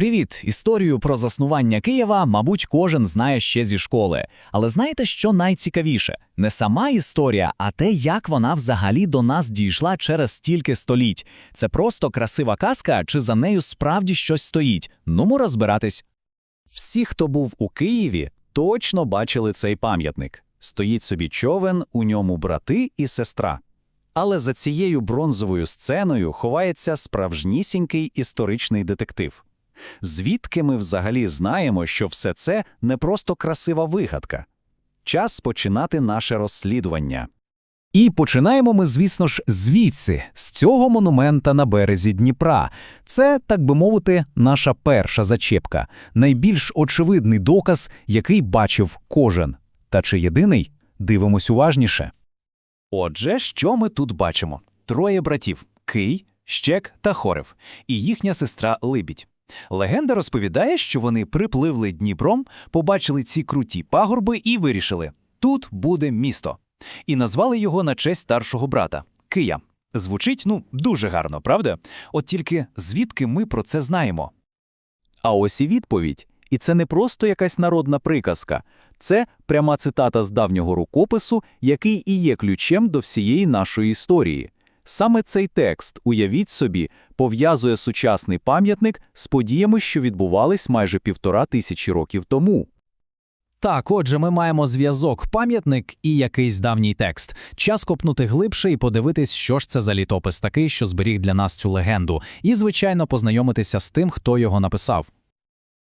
Привіт! Історію про заснування Києва, мабуть, кожен знає ще зі школи. Але знаєте, що найцікавіше? Не сама історія, а те, як вона взагалі до нас дійшла через стільки століть. Це просто красива казка, чи за нею справді щось стоїть? Нумо розбиратись. Всі, хто був у Києві, точно бачили цей пам'ятник. Стоїть собі човен, у ньому брати і сестра. Але за цією бронзовою сценою ховається справжнісінький історичний детектив. Звідки ми взагалі знаємо, що все це не просто красива вигадка? Час починати наше розслідування. І починаємо ми, звісно ж, звідси, з цього монумента на березі Дніпра. Це, так би мовити, наша перша зачепка, найбільш очевидний доказ, який бачив кожен. Та чи єдиний? Дивимось уважніше. Отже, що ми тут бачимо? Троє братів Кий, Щек та Хорев, і їхня сестра Либідь. Легенда розповідає, що вони припливли Дніпром, побачили ці круті пагорби і вирішили: тут буде місто. І назвали його на честь старшого брата Кия. Звучить ну дуже гарно, правда? От тільки звідки ми про це знаємо? А ось і відповідь. І це не просто якась народна приказка, це пряма цитата з давнього рукопису, який і є ключем до всієї нашої історії. Саме цей текст, уявіть собі, пов'язує сучасний пам'ятник з подіями, що відбувались майже півтора тисячі років тому. Так, отже, ми маємо зв'язок, пам'ятник і якийсь давній текст. Час копнути глибше і подивитись, що ж це за літопис такий, що зберіг для нас цю легенду, і, звичайно, познайомитися з тим, хто його написав.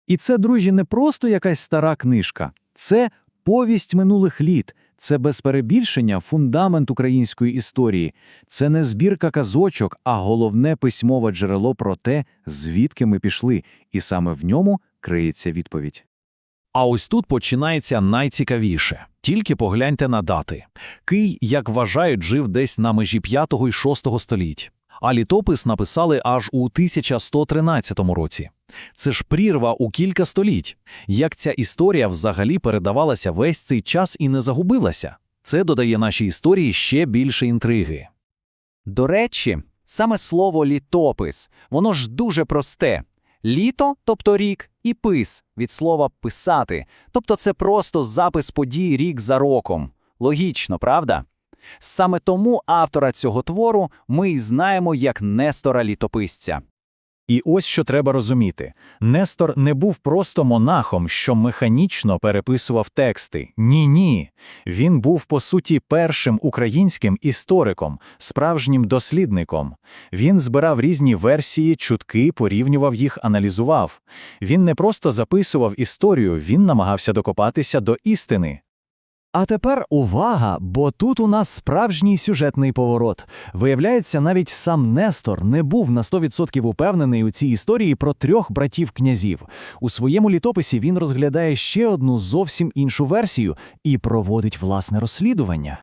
І це, друзі, не просто якась стара книжка, це повість минулих літ, це без перебільшення фундамент української історії, це не збірка казочок, а головне письмове джерело про те, звідки ми пішли, і саме в ньому криється відповідь. А ось тут починається найцікавіше. Тільки погляньте на дати. Кий, як вважають, жив десь на межі 5 і 6 століть, а літопис написали аж у 1113 році. Це ж прірва у кілька століть. Як ця історія взагалі передавалася весь цей час і не загубилася? Це додає нашій історії ще більше інтриги. До речі, саме слово літопис, воно ж дуже просте. Літо, тобто рік, і пис від слова писати, тобто це просто запис подій рік за роком. Логічно, правда? Саме тому автора цього твору ми й знаємо як Нестора літописця. І ось що треба розуміти: Нестор не був просто монахом, що механічно переписував тексти. Ні, ні. Він був по суті першим українським істориком, справжнім дослідником. Він збирав різні версії, чутки, порівнював їх, аналізував. Він не просто записував історію, він намагався докопатися до істини. А тепер увага, бо тут у нас справжній сюжетний поворот. Виявляється, навіть сам Нестор не був на 100% упевнений у цій історії про трьох братів-князів. У своєму літописі він розглядає ще одну зовсім іншу версію і проводить власне розслідування.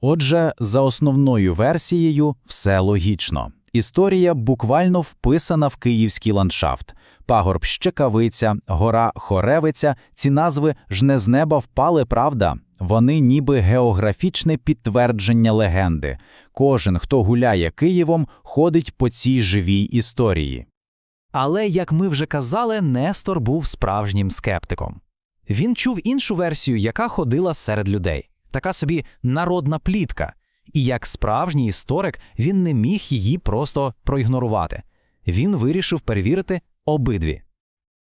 Отже, за основною версією все логічно. Історія буквально вписана в київський ландшафт. Пагорб Щекавиця, гора Хоревиця, ці назви ж не з неба впали, правда? Вони ніби географічне підтвердження легенди. Кожен, хто гуляє Києвом, ходить по цій живій історії. Але, як ми вже казали, Нестор був справжнім скептиком. Він чув іншу версію, яка ходила серед людей, така собі народна плітка. І як справжній історик він не міг її просто проігнорувати. Він вирішив перевірити обидві.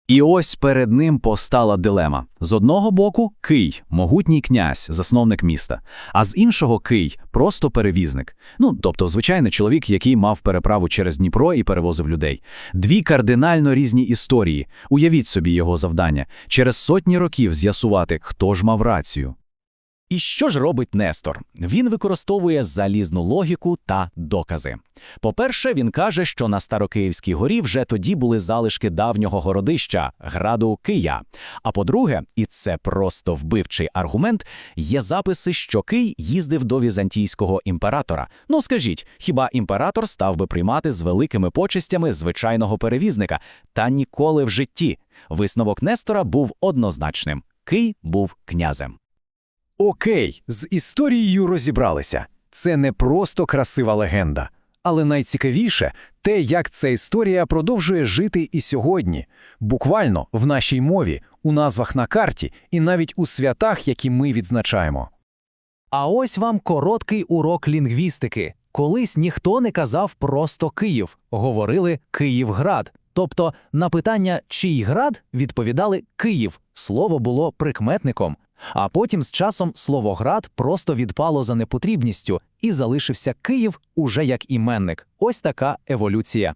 І ось перед ним постала дилема: з одного боку Кий, могутній князь, засновник міста, а з іншого Кий просто перевізник. Ну тобто, звичайний чоловік, який мав переправу через Дніпро і перевозив людей. Дві кардинально різні історії. Уявіть собі його завдання через сотні років з'ясувати, хто ж мав рацію. І що ж робить Нестор? Він використовує залізну логіку та докази. По-перше, він каже, що на Старокиївській горі вже тоді були залишки давнього городища граду Кия. А по-друге, і це просто вбивчий аргумент, є записи, що Кий їздив до візантійського імператора. Ну скажіть, хіба імператор став би приймати з великими почестями звичайного перевізника? Та ніколи в житті. Висновок Нестора був однозначним: Кий був князем. Окей, з історією розібралися. Це не просто красива легенда, Але найцікавіше те, як ця історія продовжує жити і сьогодні, буквально в нашій мові, у назвах на карті і навіть у святах, які ми відзначаємо. А ось вам короткий урок лінгвістики. Колись ніхто не казав просто Київ, говорили Київград. Тобто на питання чий град відповідали Київ. Слово було прикметником. А потім з часом слово град просто відпало за непотрібністю і залишився Київ уже як іменник. Ось така еволюція.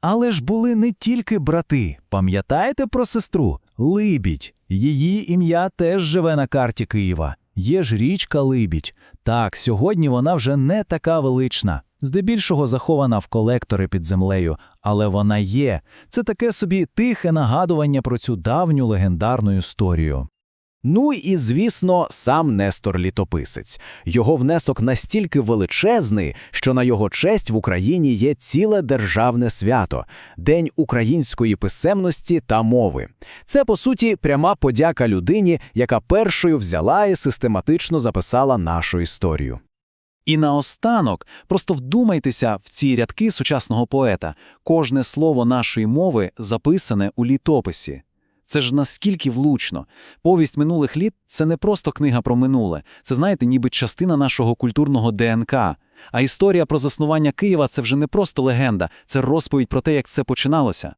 Але ж були не тільки брати. Пам'ятаєте про сестру? Либідь. Її ім'я теж живе на карті Києва. Є ж річка Либідь. Так, сьогодні вона вже не така велична. Здебільшого захована в колектори під землею, але вона є. Це таке собі тихе нагадування про цю давню легендарну історію. Ну і, звісно, сам Нестор Літописець. Його внесок настільки величезний, що на його честь в Україні є ціле державне свято – День української писемності та мови. Це, по суті, пряма подяка людині, яка першою взяла і систематично записала нашу історію. І наостанок, просто вдумайтеся в ці рядки сучасного поета. Кожне слово нашої мови записане у літописі. Це ж наскільки влучно. Повість минулих літ – це не просто книга про минуле. Це, знаєте, ніби частина нашого культурного ДНК. А історія про заснування Києва – це вже не просто легенда, це розповідь про те, як це починалося.